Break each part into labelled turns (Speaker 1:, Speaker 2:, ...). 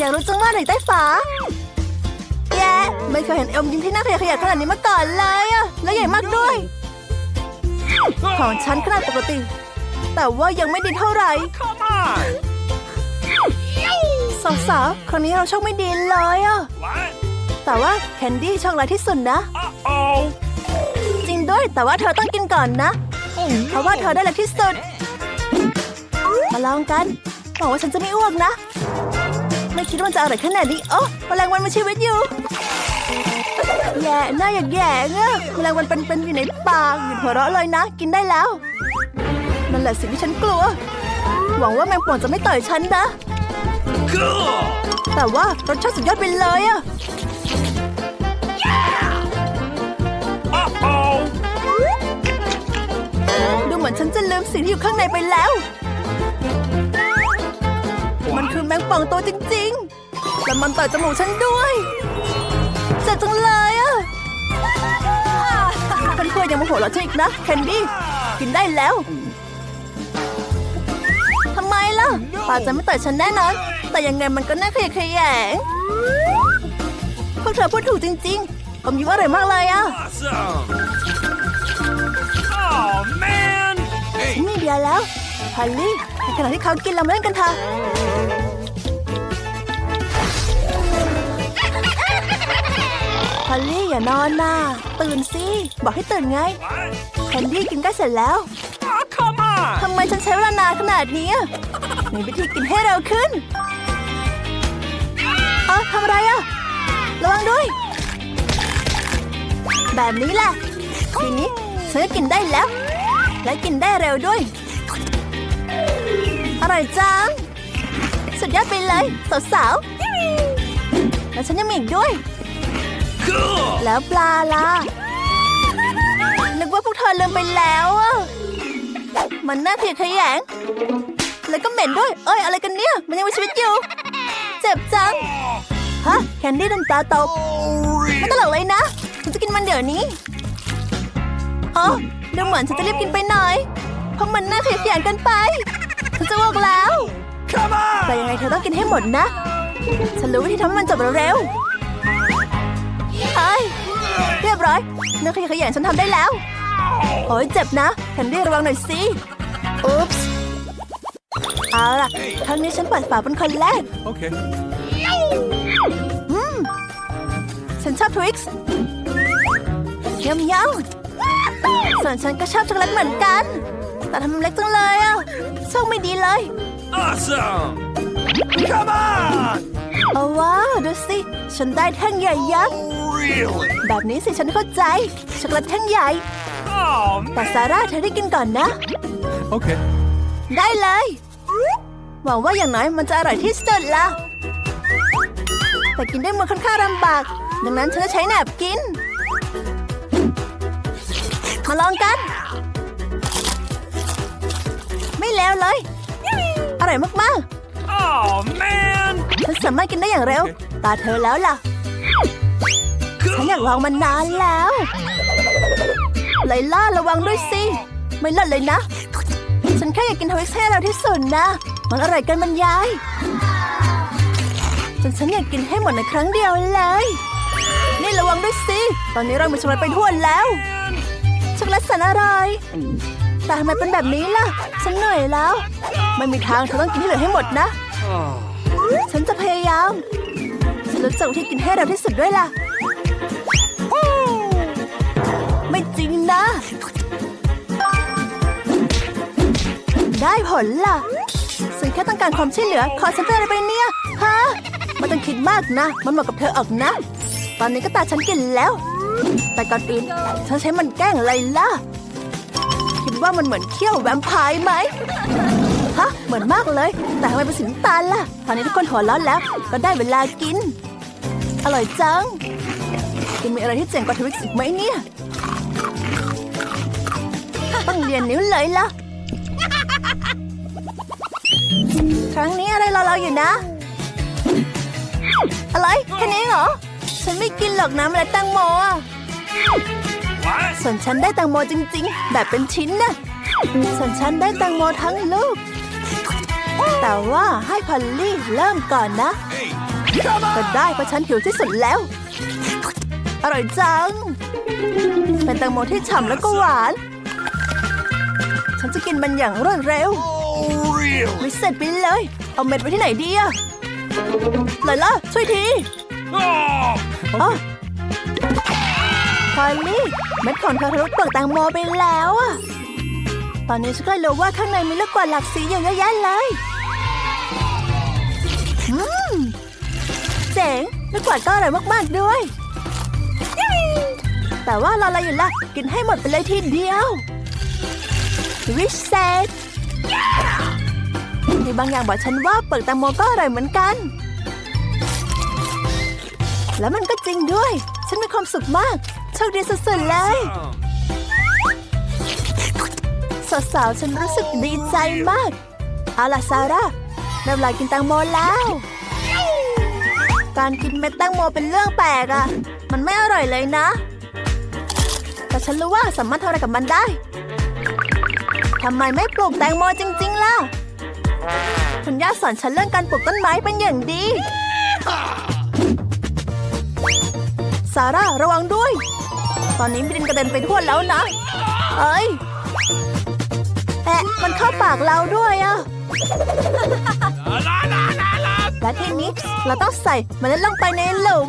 Speaker 1: อยากรู้จังว่าไหนใต้ฝา แย่ไม่เคยเห็นเอมยิ้มที่น่าขยะขยะขนาดนี้มาก่อนเลยอะและใหญ่มากด้วย ของฉันขนาดปกติ แต่ว่ายังไม่ดีเท่าไหร่
Speaker 2: Come on!
Speaker 1: สาวๆครั้งนี้เราโชคไม่ดีเลยอะ
Speaker 2: What?
Speaker 1: แต่ว่าแคนดี้โชคร้ายที่สุดนะ
Speaker 2: Uh-oh!
Speaker 1: จริงด้วยแต่ว่าเธอต้องกินก่อนนะ เพราะว่าเธอได้เล็กที่สุด มาลองกันหวังว่าฉันจะไม่อ้วกนะ ไม่คิดว่ามันจะอร่อยขนาดนี้โอ้แมลงวันมีชีวิตอยู่แย่หน้าอยากแย่เงอะแมลงวันเป็นๆอยู่ในปากหยุดหัวเราะเลยนะ กินได้แล้วนั่นแหละสิ่งที่ฉันกลัว หวังว่าแมงป่องจะไม่ต่อยฉันนะ แต่ว่ารสชาติสุดยอดไปเลยอะดูเหมือนฉันจะลืมสิ่งที่อยู่ข้างในไปแล้ว มันคือแมงป่องตัวจริงๆแต่มันต่อยจมูกฉันด้วยเจ็บจังเลยอะเพื่อนๆยังมาหัวเราะฉันอีกนะแคนดี้กินได้แล้วทำไมล่ะป่าจะไม่ต่อยฉันแน่นอน แต่ยังไงมันก็น่าขยะแขยงพวกเธอพูดถูกจริงๆผมยิ้มอร่อยมากเลยอะ
Speaker 2: Awesome! Oh, man!
Speaker 1: ฉันมีเดียแล้วพอลลี่ใน ขณะที่เขากินเรามาเล่นกันเถอะพอลลี่อย่านอนนะตื่นสิบอกให้ตื่นไง
Speaker 2: What?
Speaker 1: แคนดี้กินใกล้เสร็จแล้ว
Speaker 2: Oh, come on!
Speaker 1: ทำไมฉันใช้เวลานานขนาดนี้อะมีวิธีกินให้เร็วขึ้นเออทำอะไรอะระวังด้วย แบบนี้แหละทีนี้ฉันก็กินได้แล้ว และกินได้เร็วด้วย อร่อยจัง สุดยอดไปเลย สาวๆ แล้วฉันยังมีอีกด้วย
Speaker 2: Cool!
Speaker 1: แล้วปลาล่ะ นึกว่าพวกเธอลืมไปแล้วอะมันน่าเกลียดขยง แล้วก็เหม็นด้วย เอ้ย อะไรกันเนี่ย มันยังมีชีวิตอยู่ เจ็บจัง ฮะ แคนดี้โดนปลาตกไม่ตลกเลยนะฉันจะกินมันเดี๋ยวนี้อ๋อดูเหมือนฉันจะรีบกินไปหน่อย เพราะมันน่าเกลียดขยงเกันไปฉัน จะบอกแล้ว
Speaker 2: Come
Speaker 1: แต่
Speaker 2: on!
Speaker 1: ยังไงเธอต้องกินให้หมดนะ ฉันรู้วิธีทำให้มันจบเร็วๆเอ้ยเรียบร้อยเนื้อขยะแขยงฉันทำได้แล้ว โอ้ยเจ็บนะแคนดี้ระวังหน่อยสิอุ๊ปส์เอาล่ะครั้งนี้ฉันเปิดฝาเป็นคนแรก
Speaker 2: Okay.
Speaker 1: ฉันชอบทวิกซ์เยี่ยมยส่วนฉันก็ชอบช็อกโกแลตเหมือนกัน แต่ทำมันเล็กจังเลยอะ โชคไม่ดีเลย
Speaker 2: Awesome! Come on!
Speaker 1: เอาว้าวดูสิ ฉันได้แท่งใหญ่ยักษ์
Speaker 2: Really?
Speaker 1: แบบนี้สิฉันเข้าใจ ช็อกโกแลตแท่งใหญ่
Speaker 2: Oh,
Speaker 1: แต่ซาร่าเธอได้กินก่อนนะ
Speaker 2: Okay.
Speaker 1: ได้เลย หวังว่าอย่างน้อยมันจะอร่อยที่สุดละแต่กินด้วยมือค่อนข้างลำบาก ดังนั้นฉันจะใช้แหนบกิน มาลองกัน ไม่แล้วเลย อร่อยมาก
Speaker 2: Oh, man!
Speaker 1: ๆฉันสามารถกินได้อย่างเร็ว ตาเธอแล้วล่ะ ฉันอยากลองมันนานแล้วไลล่าระวังด้วยสิ ไม่เลิศเลยนะ ฉันแค่อยากกินทวิสให้เราที่สุดนะ มันอร่อยเกินบรรยายจนฉันอยากกินให้หมดในครั้งเดียวเลย นี่ระวังด้วยสิ ตอนนี้เรามีช็อกโกแลตไปทั่วแล้ว ช็อกโกแลตแสนอร่อย แต่ทำไมเป็นแบบนี้ล่ะ ฉันเหนื่อยแล้วไม่มีทางเธอต้องกินให้เหลือให้หมดนะ ฉันจะพยายาม ฉันรู้จักวิธีกินให้เร็วที่สุดด้วยล่ะ ไม่จริงนะ ได้ผลล่ะฉันแค่ต้องการความช่วยเหลือ ขอฉันเป็นอะไรไปเนี่ย ฮะไม่ต้องคิดมากนะ มันเหมาะกับเธอออกนะ ตอนนี้ก็ตาฉันกินแล้ว แต่ก่อนอื่นฉันใช้มันแกล้งอะไรล่ะ ว่ามันเหมือนเขี้ยวแวมไพร์ไหมฮะเหมือนมากเลย แต่ทำไมเป็นสีน้ำตาลล่ะ ตอนนี้ทุกคนหัวเราะแล้ว ก็ได้เวลากิน อร่อยจังจะมีอะไรที่เจ๋งกว่าทวิกอีกไหมเนี่ย ต้องเรียนนิ้วเลยล่ะ ครั้งนี้อะไรรอเราอยู่นะ อะไรแค่นี้เหรอ ฉันไม่กินหรอกนะเมล็ดแตงโมอะ ส่วนฉันได้แตงโมจริง ๆ แบบเป็นชิ้นนะส่วนฉันได้แตงโมทั้งลูก แต่ว่าให้พอลลี่เริ่มก่อนนะ
Speaker 2: Hey!
Speaker 1: ก็ได้เพราะฉันหิวที่สุดแล้ว อร่อยจัง เป็นแตงโมที่ฉ่ำแล้วก็หวาน ฉันจะกินมันอย่างรวดเร็ว
Speaker 2: Oh, real.
Speaker 1: ไม่เสร็จไปเลย เอาเม็ดไว้ที่ไหนดีอะไลล่ะช่วยที
Speaker 2: Oh,
Speaker 1: อ๋อพ อลลี่เม็ดของเธอทะลุเปลือกแตงโมไปแล้วอะตอนนี้ฉันก็รู้ว่าข้างในมีลูกกวาดหลากสีอยู่เยอะแยะเลยอืมเจ๋งลูกกวาดก็อร่อยมากๆด้วย แต่ว่าเราอะไรอยู่ล่ะกินให้หมดไปเลยทีเดียว วิเศษมีบางอย่างบอกฉันว่าเปลือกแตงโมก็อร่อยเหมือนกัน แล้วมันก็จริงด้วย ฉันมีความสุขมาก ชคดีสุดๆเลย สาวๆฉันรู้สึกดีใจมาก เอาล่ะซาร่าได้เวลากินแตงโมแล้ว การกินเม็ดแตงโมเป็นเรื่องแปลกอะมันไม่อร่อยเลยนะ แต่ฉันรู้ว่าสามารถทำอะไรกับมันได้ทำไมไม่ปลูกแตงโมจริง ๆ ล่ะ คุณย่าสอนฉันเรื่องการปลูกต้นไม้เป็นอย่างดี ซาร่าระวังด้วย ตอนนี้มีดินกระเด็นไปทั่วแล้วนะ เอ้ยแอะมันเข้าปากเราด้วยอะ
Speaker 2: la, la, la, la.
Speaker 1: และทีนี้เราต้องใส่เมล็ดลงไปในหลุม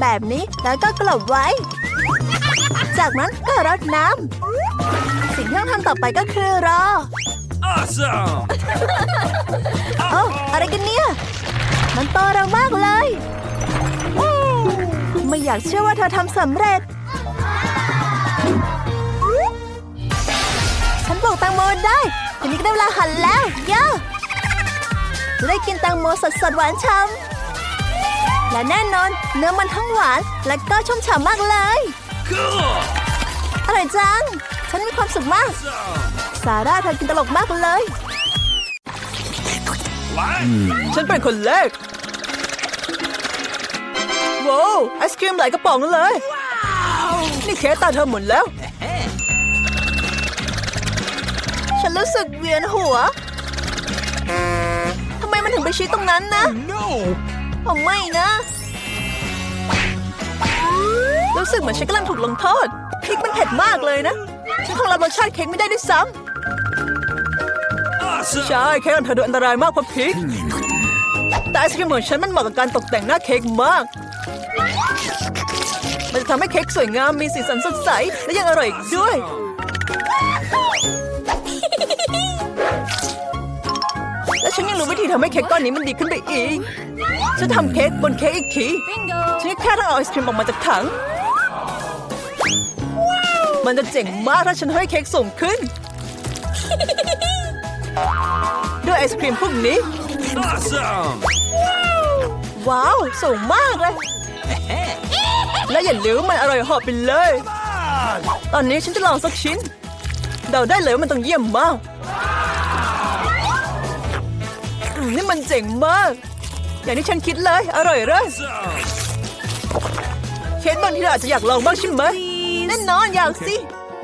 Speaker 1: แบบนี้แล้วก็กลบไว้ จากนั้นก็รดน้ำสิ่งที่ต้องทำต่อไปก็คือรอ
Speaker 2: Awesome.
Speaker 1: เอ้าอะไรกันเนี่ย มันโตเร็วมากเลยอู้ ไม่อยากเชื่อว่าเธอทำสำเร็จ ฉันปลูกแตงโมได้ทีนี้ก็ได้เวลาหั่นแล้วย่าจะได้กินแตงโมสดๆหวานฉ่ำและแน่นอนเนื้อมันทั้งหวานและก็ชุ่มฉ่ำมากเลย
Speaker 2: Cool.
Speaker 1: อร่อยจัง ฉันมีความสุขมาก ซาร่าเธอกินตลกมากเลย
Speaker 2: What?
Speaker 1: ฉันเป็นคนแรก ว้าวไอศครีมหลายกระป๋องเลย นี่เค้กตาเธอหมดแล้ว ฉันรู้สึกเวียนหัว ทำไมมันถึงไปชี้ตรงนั้นนะ
Speaker 2: No.
Speaker 1: ผมไม่นะ รู้สึกเหมือนฉันกำลังถูกลงโทษ พริกมันเผ็ดมากเลยนะ ฉันคงรับรสชาติเค้กไม่ได้ด้วยซ้ำ
Speaker 2: Awesome.
Speaker 1: ใช่เค้กของเธอดูอันตรายมากเพราะพริกแต่ไอศครีมของฉันมันเหมาะกับการตกแต่งหน้าเค้กมาก มันจะทำให้เค้กสวยงามมีสีสันสดใส และยังอร่อยอีกด้วย และฉันยังรู้วิธีทำให้เค้กก้อนนี้มันดีขึ้นไปอีก ฉันทำเค้กบนเค้กอีกที ฉันแค่ต้องเอาไอศครีมออกมาจากถัง มันจะเจ๋งมากถ้าฉันให้เค้กสูงขึ้น ด้วยไอศครีมพวกนี้
Speaker 2: Awesome.
Speaker 1: ว้าว สูงมากเลย และอย่าลืมมันอร่อยหอบไปเลย ตอนนี้ฉันจะลองสักชิ้น เดาได้เลยว่ามันต้องเยี่ยมมาก นี่มันเจ๋งมาก อย่างที่ฉันคิดเลย อร่อยเลยเค้กบางทีเราอาจจะอยากลองบ้างใช่ไหมแน่นอนอยากสิ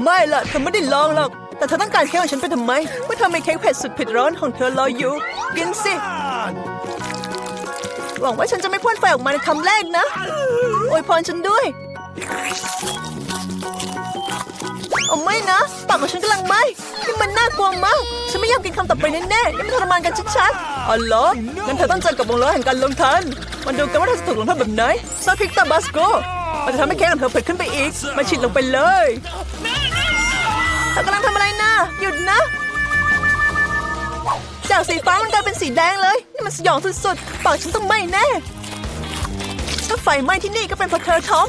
Speaker 1: ไม่ล่ะเธอไม่ได้ลองหรอก แต่เธอต้องการเค้กของฉันไปทำไมเมื่อเธอมีเค้กเผ็ดสุดเผ็ดร้อนของเธอรออยู่ กินสิ หวังว่าฉันจะไม่พ่นไฟออกมาในคำแรกนะ อวยพรฉันด้วยโอ้ไม่นะ ปากของฉันกำลังไหมนี่มันน่ากลัวมาก ฉันไม่ยากกินคำต่อไปแน่ๆนี่มันทรมานกันชัดๆอ๋อเหรองั้นเธอต้องเจอกับวงล้อแห่งการลงทันมาดูกันว่าเธอจะถูกลงโทษแบบไหนซอสพริกตาบาสโกมันจะทำให้เค้กของเธอเผ็ดขึ้นไปอีก มาฉีดลงไปเลยเธอกำลังทำอะไรนะหยุดนะ จากสีฟ้ามันกลายเป็นสีแดงเลย นี่มันสยองสุดๆ ปากฉันต้องไหม้แน่ ฟไหม้ที่นี่ก็เป็นเพราะเธอทอม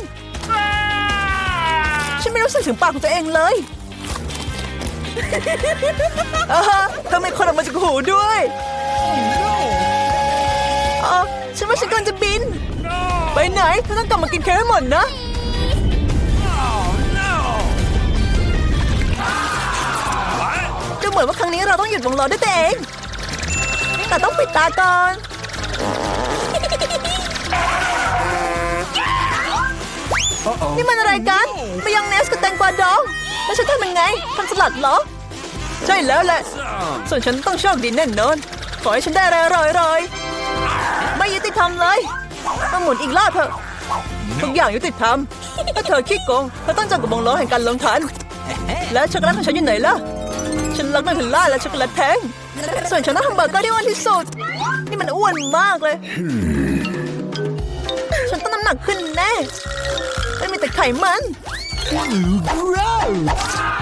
Speaker 1: ฉันไม่รู้สึกถึงปากของตัวเองเลยอ่าฮะทำไมคนออกมาจากหูด้วยอ๋อฉันว่าฉันกำลังจะบิน
Speaker 2: No.
Speaker 1: ไปไหนเธอต้องกลับมากินเค้กให้หมดนะ
Speaker 2: Oh no. What?
Speaker 1: ดูเหมือนว่าครั้งนี้เราต้องหยุดวงล้อด้วยตัวเอง แต่ต้องปิดตาก่อน นี่มันอะไรกันมายองเนสกับแตงกวาดอง แล้วฉันทำยังไงทำสลัดเหรอ ใช่แล้วแหละ
Speaker 2: Awesome.
Speaker 1: ส่วนฉันต้องโชคดีแน่นอน ขอให้ฉันได้อะไรอร่อยๆไม่ยึดธรรมเลยมาหมุนอีกรอบเถอะ ทุกอย่างยุติธรรมถ้าเธอขี้โกงเธอต้องเจอกับวงล้อแห่งการลงทัน แล้วช็อกโกแลตของฉันอยู่ไหนล่ะ ฉันรักนันเทลล่าและช็อกโกแลตแพงส่วนฉันต้องทำเบอร์เกอร์ที่อ้วนที่สุด นี่มันอ้วนมากเลย ฉันต้องน้ำหนักขึ้นแน่ ไม่มีแต่ไขมัน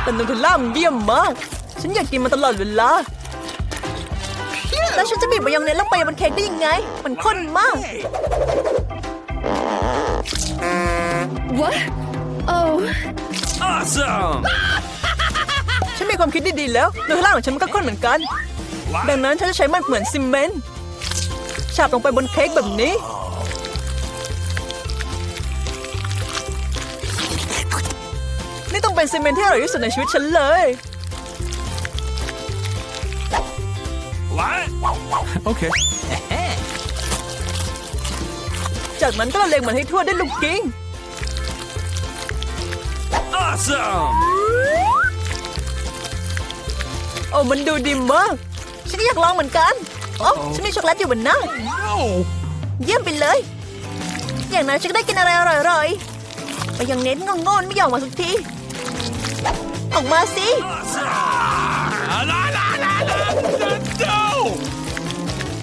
Speaker 1: แต่นูเทลล่ามันเยี่ยมมาก ฉันอยากกินมันตลอดเวลา แล้วฉันจะบีบมายองเนสลงไปบนเค้กได้ยังไง มันข้นมาก
Speaker 3: What? Oh.
Speaker 2: Awesome!
Speaker 1: ฉันมีความคิดดีๆแล้วนูเทลล่าของฉันมันก็ข้นเหมือนกัน ดังนั้นฉันจะใช้มันเหมือนซีเมนต์ฉาบลงไปบนเค้กแบบนี้ เป็นซีเมนต์ที่อร่อยที่สุดในชีวิตฉันเลย
Speaker 2: What? Okay.
Speaker 1: จากนั้นก็ละเลงมันให้ทั่วได้วยลูกกิ้ง
Speaker 2: Awesome!
Speaker 1: โอ้มันดูดีมาก ฉันก็อยากลองเหมือนกัน โอ้ฉันมีช็อกโกแลตอยู่บนหน้า
Speaker 2: No!
Speaker 1: เยี่ยมไปเลย อย่างนั้นฉันก็ได้กินอะไรอร่อยๆไปยังเน้นงงๆไม่ยอมมาสักที ออกมาสิ
Speaker 2: Awesome! La, la, la, la, la, no!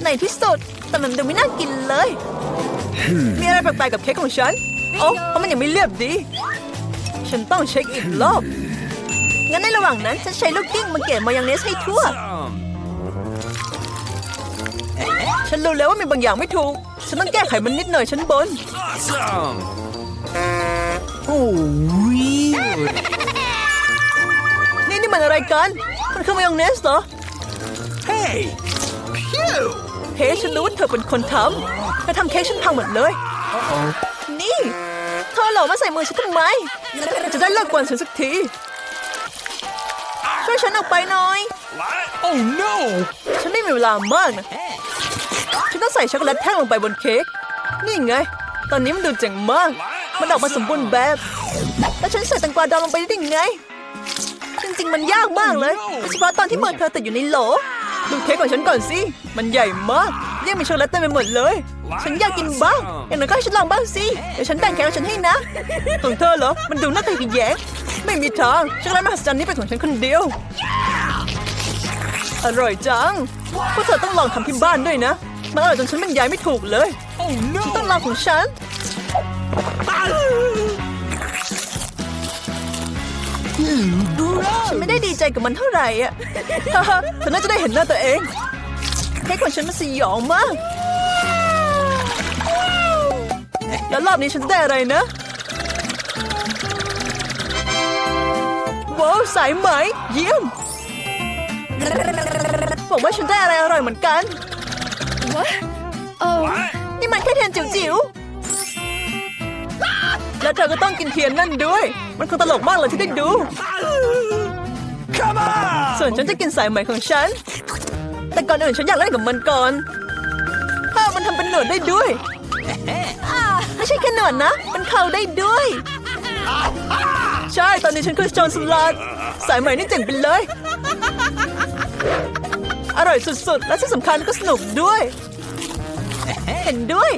Speaker 1: ในที่สุด แต่มันดูไม่น่ากินเลย มีอะไรแปลกๆกับเค้กของฉัน โอ้เพราะมันยังไม่เรียบดี ฉันต้องเช็คอีกรอบ งั้นในระหว่างนั้น ฉันใช้ลูกกิ้งมาเกะมายองเนสให้ทั่ว
Speaker 2: Awesome!
Speaker 1: ฉันรู้แล้วว่ามีบางอย่างไม่ถูก ฉันต้องแก้ไขมันนิดหน่อยชั้นบน
Speaker 2: Awesome! Oh, really?
Speaker 1: นี่นี่มันอะไรกัน มันคือมายองเนสเหรอ
Speaker 2: Hey! Phew!
Speaker 1: เฮ้ฉันรู้ว่าเธอเป็นคนทำเธอทำเค้กฉันพังหมดเลย
Speaker 2: Uh-oh.
Speaker 1: นี่ เธอเหลอมาใส่มือฉันทำไม จะได้เลิกกวนฉันสักที ช่วยฉันออกไปหน่อย
Speaker 2: What? Oh, no!
Speaker 1: ฉันไม่มีเวลามากนะ ฉันต้องใส่ช็อกโกแลตแท่งลงไปบนเค้ก นี่ไง ตอนนี้มันดูเจ๋งมาก มันออกมาสมบูรณ์แบบ แล้วฉันใส่แตงกวาดองลงไปได้ยังไงจ ริง ๆ มันยากมากเลยโดยเฉพาะตอนที่มือเธอติดอยู่ในโหล ดูเค้กของฉันก่อนสิ มันใหญ่มากเรียกมีช็อกโกแลตเต็มไปหมดเลย ฉันอยากกินบ้าง อย่างนั้นก็ให้ฉันลองบ้างสิ เดี๋ยวฉันแบ่งแค้กของฉันให้นะของเธอเหรอ มันดูน่าขยะแยงไม่มีทางช็อกโกแลตมหัศจรรย์นี้เป็นของฉันคนเดียว อร่อยจัง พวกเธอต้องลองทำที่บ้านด้วยนะ มันอร่อยจนฉันบรรยายไม่ถูกเลย
Speaker 2: Oh,
Speaker 1: ฉันต้อง
Speaker 2: no!
Speaker 1: ลองของฉัน ฉันไม่ได้ดีใจกับมันเท่าไหร่อะเธอน่าจะได้เห็นหน้าตัวเองเค้กของฉันมันสยองมาก แล้วรอบนี้ฉันจะได้อะไรนะ ว้าว สายไหม เยี่ยมบอกว่าฉันได้อะไรอร่อยเหมือนกัน
Speaker 3: What? Oh.
Speaker 2: What?
Speaker 1: นี่มันแค่เทียนจิ๋วๆ แล้วเธอก็ต้องกินเทียนนั่นด้วย มันคงตลกมากเลยที่ได้ดู
Speaker 2: Come on!
Speaker 1: ส่วนฉันจะกินสายไหมของฉัน แต่ก่อนอื่นฉันอยากเล่นกับมันก่อนถ้ามันทำเป็นหนวดได้ด้วยอ่าไม่ใช่แค่หนวดนะ มันเข่าได้ด้วย ใช่ตอนนี้ฉันคือโจนสลัดสายไหมนี่เจ๋งไปเลย อร่อยสุดๆ และที่สำคัญก็สนุกด้วย เห็นด้วย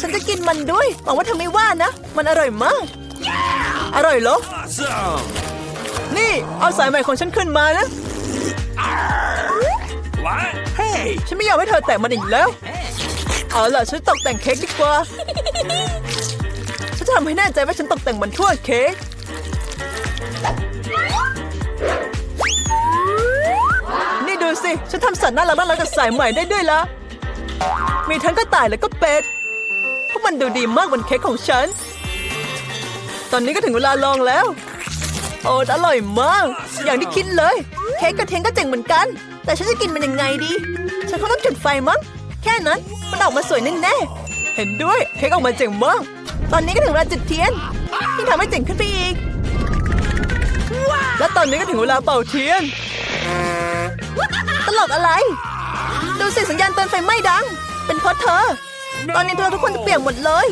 Speaker 1: ฉันจะกินมันด้วย หวังว่าเธอไม่ว่านะ มันอร่อยมาก อร่อยเหรอ
Speaker 2: Awesome!
Speaker 1: นี่ เอาสายใหม่ของฉันขึ้นมานะ
Speaker 2: What? Hey!
Speaker 1: ฉันไม่ยอมให้เธอแตะมันอีกแล้ว เอาล่ะ ฉันตกแต่งเค้กดีกว่า ฉันจะทำให้แน่ใจว่าฉันตกแต่งมันทั่วเค้กนี่ดูสิ ฉันทำสัตว์น่ารักน่ารักกับสายใหม่ได้ด้วยละมีทั้งกระต่ายและก็เป็ด มันดูดีมากบนเค้กของฉัน ตอนนี้ก็ถึงเวลาลองแล้ว โอ้อร่อยมาก อย่างที่คิดเลย เค้กกระเทียมก็เจ๋งเหมือนกัน แต่ฉันจะกินมันยังไงดี ฉันคงต้องจุดไฟมั้ง แค่นั้น มันออกมาสวยแน่ๆเห็นด้วย เค้กออกมาเจ๋งมาก ตอนนี้ก็ถึงเวลาจุดเทียน ที่ทำให้เจ๋งขึ้นไปอีก และตอนนี้ก็ถึงเวลาเป่าเทียน ตลกอะไร ดูสิสัญญาณเตือนไฟไหม้ดัง เป็นเพราะเธอ ตอนนี้เราทุกคนจะเปียกหมดเลย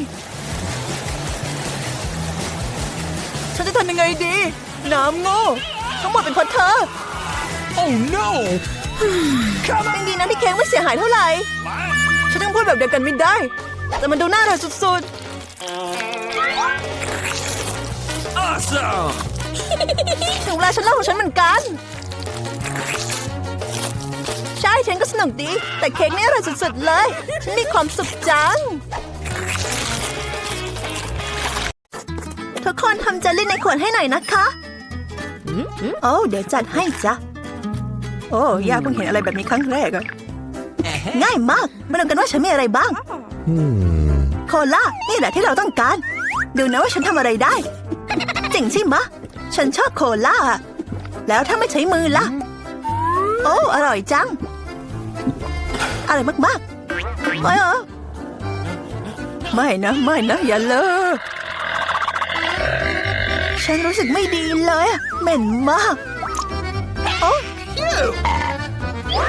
Speaker 1: ฉันจะทำยังไงดี น้ำโง่ทั้งหมดเป็นเพราะเธอ
Speaker 2: Oh, no! Come
Speaker 1: ยังดีนะที่เค้กไม่เสียหายเท่าไหร่
Speaker 2: on!
Speaker 1: ฉันต้องพูดแบบเดียวกันไม่ได้ แต่มันดูน่าอร่อยสุด
Speaker 2: Awesome!
Speaker 1: ๆถึงเวลาฉันเล่าของฉันเหมือนกัน ใช่ฉันก็สนุกดี แต่เค้กนี่อร่อยสุดๆเลย ฉันมีความสุขจัง ทุกคนทำเจลลี่ในขวดให้หน่อยนะคะ โอ้เดี๋ยวจัดให้จ้ะ โอ้ย่าเพิ่งเห็นอะไรแบบนี้ครั้งแรกอะง่ายมาก มาดูกันว่าฉันมีอะไรบ้างโคล่า นี่แหละที่เราต้องการ ดูนะว่าฉันทำอะไรได้ จริงใช่ไหมฉันชอบโคล่าอะแล้วถ้าไม่ใช้มือล่ะ โอ้ อร่อยจัง อร่อยมากๆ ไม่เหรอ ไม่นะ ไม่นะ อย่าเลยฉันรู้สึกไม่ดีเลยอะเหม็นมาก โอ้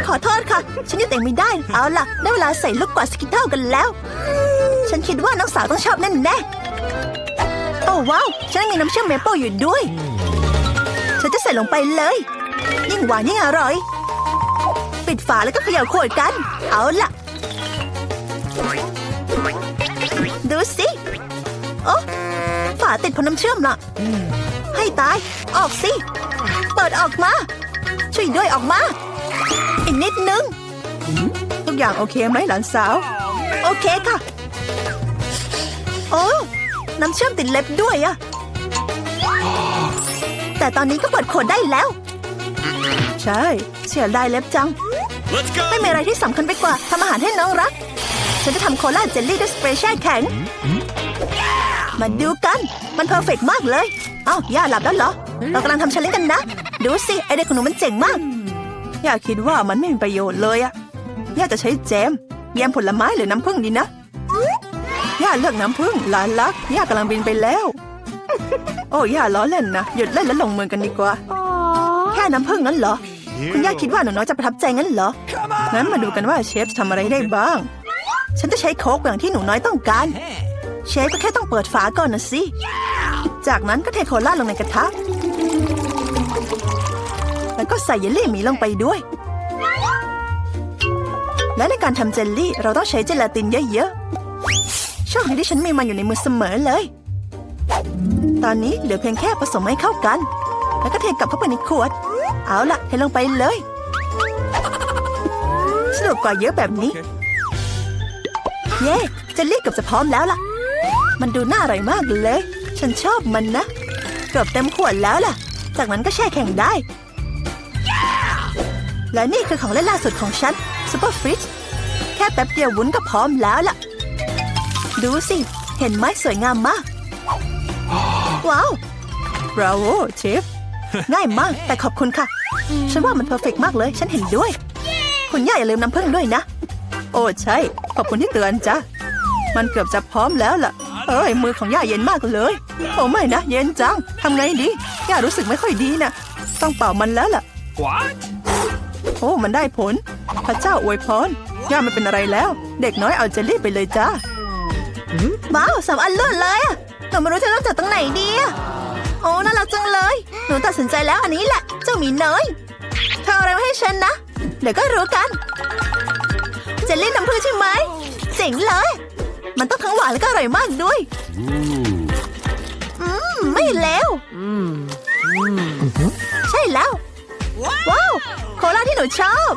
Speaker 1: ขอโทษค่ะ ฉันยังแต่งไม่ได้ เอาล่ะ ได้เวลาใส่ลูกกวาดสกิทเทิลกันแล้ว ฉันคิดว่าน้องสาวต้องชอบแน่แน่โอ้ว้าว ฉันมีน้ำเชื่อมเมเปิลอยู่ด้วย ฉันจะใส่ลงไปเลย ยิ่งหวานยิ่งอร่อย ปิดฝาแล้วก็เขย่าขวดกัน เอาล่ะ ดูสิ โอ้ฝาติดพอน้ำเชื่อมล่ะ ให้ตาย ออกสิ เปิดออกมา ช่วยด้วยออกมา อีกนิดนึง ทุกอย่างโอเคไหมหลานสาว โอเคค่ะ โอ้น้ำเชื่อมติดเล็บด้วยอะแต่ตอนนี้ก็เปิดขวดได้แล้ว ใช่ เสียดายเล็บจัง ไม่มีอะไรที่สำคัญไปกว่าทำอาหารให้น้องรัก ฉันจะทำโคลาเจลลี่ด้วยสเปรย์แช่แข็ง มาดูกัน มันเพอร์เฟกต์มากเลย เอ้าย่าหลับแล้วเหรอ เรากำลังทำชาเลนจ์กันนะ ดูสิ ไอเด็กของหนูมันเจ๋งมาก ย่าคิดว่ามันไม่มีประโยชน์เลยอะย่าจะใช้แจม แยมผลไม้หรือน้ำผึ้งดีนะ ย่าเลือกน้ำผึ้งหลานรัก ย่ากำลังบินไปแล้ว โอ้ย่าล้อเล่นนะ หยุดเล่นแล้วลงมือกันดีกว่า แค่น้ำผึ้งงั้นเหรอ คุณย่าคิดว่าหนูน้อยจะประทับใจงั้นเหรอ งั้นมาดูกันว่าเชฟจะทำอะไรได้บ้าง ฉันจะใช้โค้กอย่างที่หนูน้อยต้องการ เชฟก็แค่ต้องเปิดฝาก่อนนะสิ จากนั้นก็เทโคล่าลงในกระทะ แล้วก็ใส่เยลลี่หมีลงไปด้วย และในการทำเจลลี่เราต้องใช้เจลาตินเยอะๆ โชคดีที่ฉันมีมันอยู่ในมือเสมอเลย ตอนนี้เหลือเพียงแค่ผสมให้เข้ากัน แล้วก็เทกลับเข้าไปในขวด เอาล่ะเทลงไปเลยสนุกกว่าเยอะแบบนี้ เย้เจลลี่เกือบจะพร้อมแล้วล่ะ มันดูน่าอร่อยมากเลย ฉันชอบมันนะเกือบเต็มขวดแล้วล่ะ จากนั้นก็แช่แข็งได้ และนี่คือของเล่นล่าสุดของฉันซูเปอร์ฟริชแค่แป๊บเดียววุ้นก็พร้อมแล้วล่ะ ดูสิ เห็นไหมสวยงามมาก ว้าวบราโวเชฟง่ายมากแต่ขอบคุณค่ะ ฉันว่ามันเพอร์เฟกมากเลย ฉันเห็นด้วย คุณย่าอย่าลืมน้ำผึ้งด้วยนะ โอ้ใช่ ขอบคุณที่เตือนจ้ะ มันเกือบจะพร้อมแล้วล่ะ เอ้ย มือของย่าเย็นมากเลย โอ้ไม่นะ เย็นจังทำไงดี ย่ารู้สึกไม่ค่อยดีนะ ต้องเป่ามันแล้วล่ะ
Speaker 2: What?
Speaker 1: โอ้ มันได้ผล พระเจ้าอวยพร ย่าไม่เป็นอะไรแล้ว เด็กน้อยเอาเจลลี่ไปเลยจ้าว้าวสามอันเลิศเลยอะหนูไม่รู้จะเริ่มจากตรงไหนดีอะ โอ้น่ารักจังเลย หนูตัดสินใจแล้วอันนี้แหละ เจ้าหมีน้อยเธอเอาอะไรมาให้ฉันนะ เดี๋ยวก็รู้กันเจลลี่น้ำผึ้งใช่ไหม เจ๋งเลย มันต้องทั้งหวานแล้วก็อร่อยมากด้วย อืม ไม่เลวใช่แล้ว ว้าว โคลาที่หนูชอบ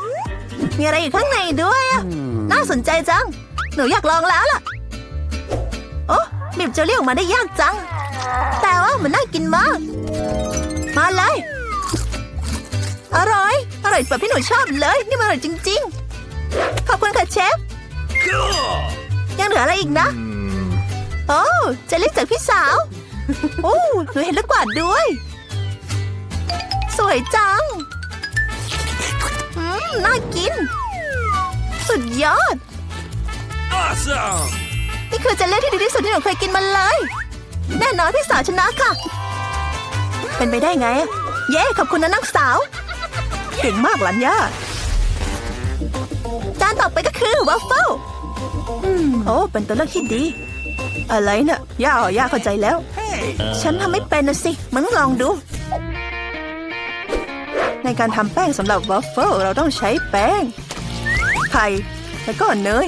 Speaker 1: มีอะไรอยู่ข้างในด้วยน่าสนใจจัง หนูอยากลองแล้วล่ะ โอ้บีบเจลลี่ออกมาได้ยากจัง แต่ว่ามันน่ากินมาก มาเลย อร่อย อร่อยแบบที่หนูชอบเลย นี่มันอร่อยจริง ๆ ขอบคุณค่ะเชฟ
Speaker 2: Cool!
Speaker 1: ยังเหลืออะไรอีกนะ โอ้เจลลี่จากพี่สาว โอ้หนูเห็นลูกกวาดด้วย สวยจัง อืม น่ากิน สุดยอด
Speaker 2: Awesome!
Speaker 1: นี่คือเจลลี่ที่ดีที่สุดที่หนูเคยกินมาเลย แน่นอนพี่สาวชนะค่ะ เป็นไปได้ไง เย้ขอบคุณนะนักสาว เก่งมากหลานย่าจานต่อไปก็คือวัฟเฟิลโอ้เป็นตัวเลือกที่ดี อะไรเนะ่ะย่าอ๋อย่าเข้าใจแล้ว ฉันทำไม่เป็นนะสิมันต้องลองดู ในการทำแป้งสำหรับวัฟเฟิลเราต้องใช้แป้ง ไข่ แล้วก็เนย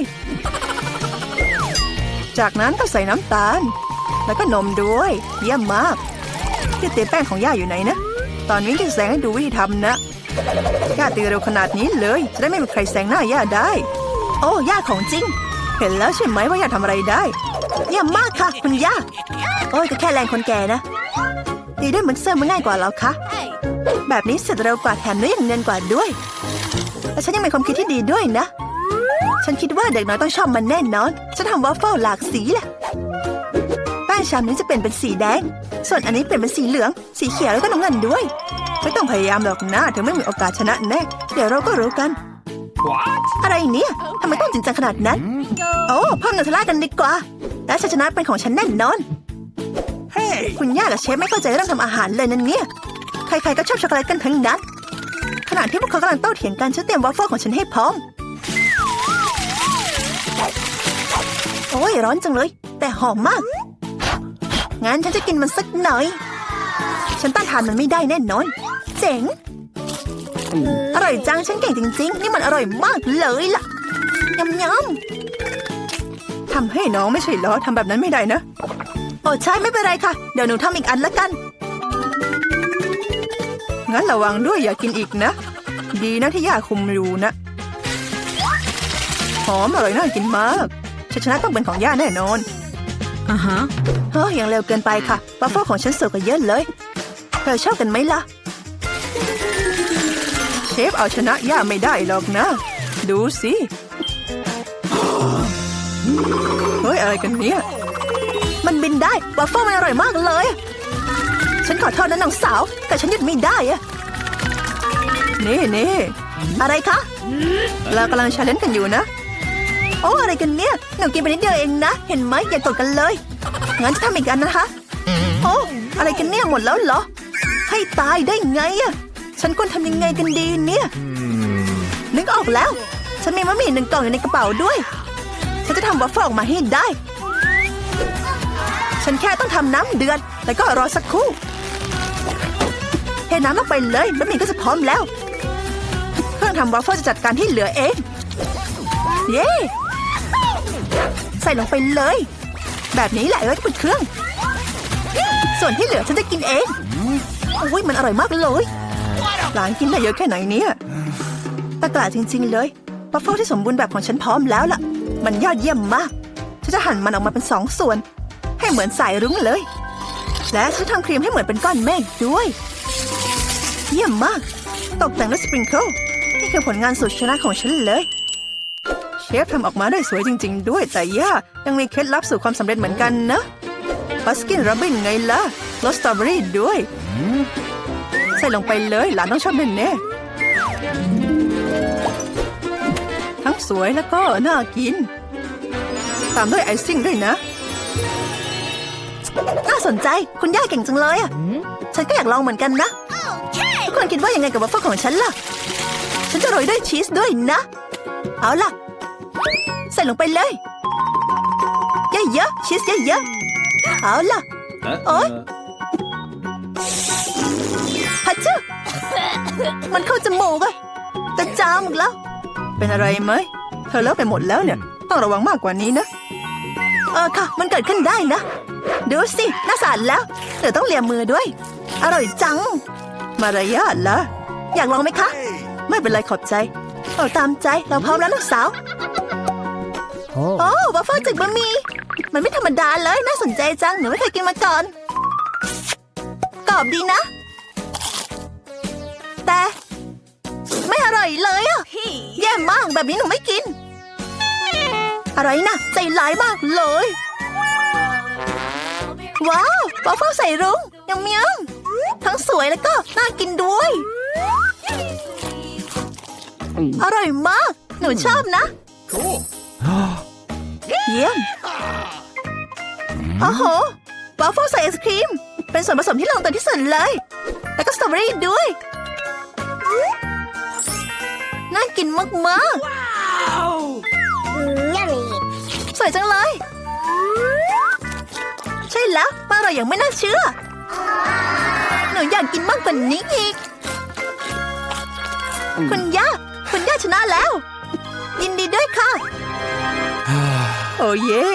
Speaker 1: จากนั้นก็ใส่น้ำตาล แล้วก็นมด้วย เยี่ยมมากที่เตียแป้งของย่าอยู่ไหนนะ ตอนนี้จะแสดงให้ดูวิธีทำนะ ย่าตีเร็วขนาดนี้เลย จะได้ไม่มีใครแซงหน้าย่าได้ โอ้ย่าของจริง เห็นแล้วใช่ไหมว่าย่าทำอะไรได้ เยี่ยมมากค่ะ คุณย่า โอ้ยก็แค่แรงคนแก่นะ ตีด้วยเหมือนเสื้อมันง่ายกว่าแล้วคะแบบนี้เสร็จเร็วกว่าแถมเนื้อยังเนียนกว่าด้วย และฉันยังมีความคิดที่ดีด้วยนะ ฉันคิดว่าเด็กน้อยต้องชอบมันแน่นอน ฉันทำวอฟเฟิลหลากสีแหละ แป้งชามนี้จะเป็นเป็นสีแดง ส่วนอันนี้เปลี่ยนเป็นสีเหลือง สีเขียวแล้วก็น้ำเงินด้วย ไม่ต้องพยายามหรอกนะเธอไม่มีโอกาสชนะแน่เดี๋ยวเราก็รู้กัน
Speaker 2: What?
Speaker 1: อะไรเนี่ยทำไมต้องจริงจังขนาดนั้น โอ้เพิ่มเนอร์ทล่ากันดีกว่า และชัยชนะเป็นของฉันแน่นอน
Speaker 2: Hey!
Speaker 1: คุณย่ากับเชฟไม่เข้าใจเรื่องทำอาหารเลยนั่นเนี่ย ใครๆก็ชอบช็อกโกแลตกันทั้งนั้น ขณะที่พวกเขากำลังโต้เถียงกันฉันเตรียมวอฟเฟิลของฉันให้พร้อม โอ้ยร้อนจังเลย แต่หอมมาก งั้นฉันจะกินมันสักหน่อย ฉันต้านทานมันไม่ได้แน่นอน เจ๋ง อร่อยจัง ฉันเก่งจริง ๆ นี่มันอร่อยมากเลยล่ะยำยำทำให้น้องไม่ใช่เหรอทำแบบนั้นไม่ได้นะ โอ้ใช่ไม่เป็นไรค่ะ เดี๋ยวหนูทำอีกอันละกัน งั้นระวังด้วยอย่ากินอีกนะ ดีนะที่ย่าคุมอยู่นะ หอมอร่อยน่ากินมากชัยชนะต้องเป็นของย่าแน่นอน
Speaker 3: Uh huh.
Speaker 1: เฮ้ยยังเร็วเกินไปค่ะบัฟเฟอร์ของฉันสวยกว่าเยอะเลย เธอชอบกันไหมล่ะ เชฟเอาชนะย่าไม่ได้หรอกนะ ดูสิเฮ้ยอะไรกันเนี่ย มันบินได้บัฟเฟอร์มันอร่อยมากเลย ฉันขอโทษนะน้องสาว แต่ฉันหยุดไม่ได้อะนี่นี่อะไรคะเรากำลังชาเลนจ์กันอยู่นะ อ้อะไรกันเนี่ยหนูกินไปนิดเดียวเองนะ เห็นไหมอย่ากดกันเลย งั้นจะทำอีกอันนะคะ โอ้อะไรกันเนี่ยหมดแล้วเหรอ ให้ตายได้ไงอะฉันควรทำยังไงกันดีเนี่ย นึกออกแล้ว ฉันมีมะหมี่หนึ่งกล่องอยู่ในกระเป๋าด้วย ฉันจะทำวัฟเฟิลออกมาให้ได้ ฉันแค่ต้องทำน้ำเดือด แล้วก็รอสักครู่เทน้ำลงไปเลยบะหมี่ก็จะพร้อมแล้ว เครื่องทำวัฟเฟิลจะจัดการที่เหลือเอง เย้ ใส่ลงไปเลย แบบนี้แหละไว้บนเครื่อง ส่วนที่เหลือฉันจะกินเองโอ้ยมันอร่อยมากเลยหลานกินได้เยอะแค่ไหนเนี่ยตะกร้าจริง ๆ เลยบัฟเฟิลที่สมบูรณ์แบบของฉันพร้อมแล้วล่ะ มันยอดเยี่ยมมาก ฉันจะหั่นมันออกมาเป็นสองส่วน ให้เหมือนสายรุ้งเลย และฉันทำครีมให้เหมือนเป็นก้อนเมฆด้วย เยี่ยมมาก ตกแต่งด้วยสปริงเกิลนี่คือผลงานสุดชนะของฉันเลย ฟทำออกมาได้สวยจริง ๆ ด้วยแต่ย่ายังมีเคล็ดลับสู่ความสำเร็จเหมือนกันนะบัสกินรับบินไงล่ะรสสตรอเบอรี่ด้วย ใส่ลงไปเลยหลานต้องชอบแน่ๆทั้งสวยแล้วก็น่ากิน ตามด้วยไอซิ่งด้วยนะ น่าสนใจคุณย่าเก่งจังเลยอะ ฉันก็อยากลองเหมือนกันนะทุกคนคิดว่ายังไงกับวัฟเฟิลของฉันล่ะ ฉันจะโรยด้วยชีสด้วยนะ เอาล่ะ ใส่ลงไปเลย เยอะๆชีสเยอะๆเอาล่ะ Ôi. ฮัชชื่อมันเข้าจมูกอะจะจามอีกแล้ว เป็นอะไรไหม เธอเลิกไปหมดแล้วเนี่ย ต้องระวังมากกว่านี้นะ เออค่ะ มันเกิดขึ้นได้นะ ดูสิน่าสานแล้ว เดี๋ยวต้องเลียมือด้วย อร่อยจัง มารยาทละอยากลองไหมคะ ไม่เป็นไรขอบใจ เอาตามใจ เราพร้อมแล้วลูกสาว โอ้วัฟเฟิลจากบะหมี่มันไม่ธรรมดาเลยน่าสนใจจังหนูไม่เคยกินมาก่อนกรอบดีนะ แต่ ไม่อร่อยเลยอะแย่มากแบบนี้หนูไม่กิน อะไรนะใจร้ายมากเลย ว้าววัฟเฟิลใส่รุ้งยำยำทั้งสวยแล้วก็น่ากินด้วย อร่อยมาก หนูชอบนะ
Speaker 2: Cool.
Speaker 1: เยี่ยมโอ้โหวาฟเฟิลใส่ไอศครีม เป็นส่วนผสมที่ลงตัวที่สุดเลย แล้วก็สตรอเบอรี่ด้วย น่ากินมากๆสวยจังเลย ใช่แล้วมันอร่อยอย่างไม่น่าเชื่อ หนูอยากกินมากกว่านี้อีก คุณย่า คุณย่าชนะแล้ว ยินดีด้วยค่ะ โอ้เย่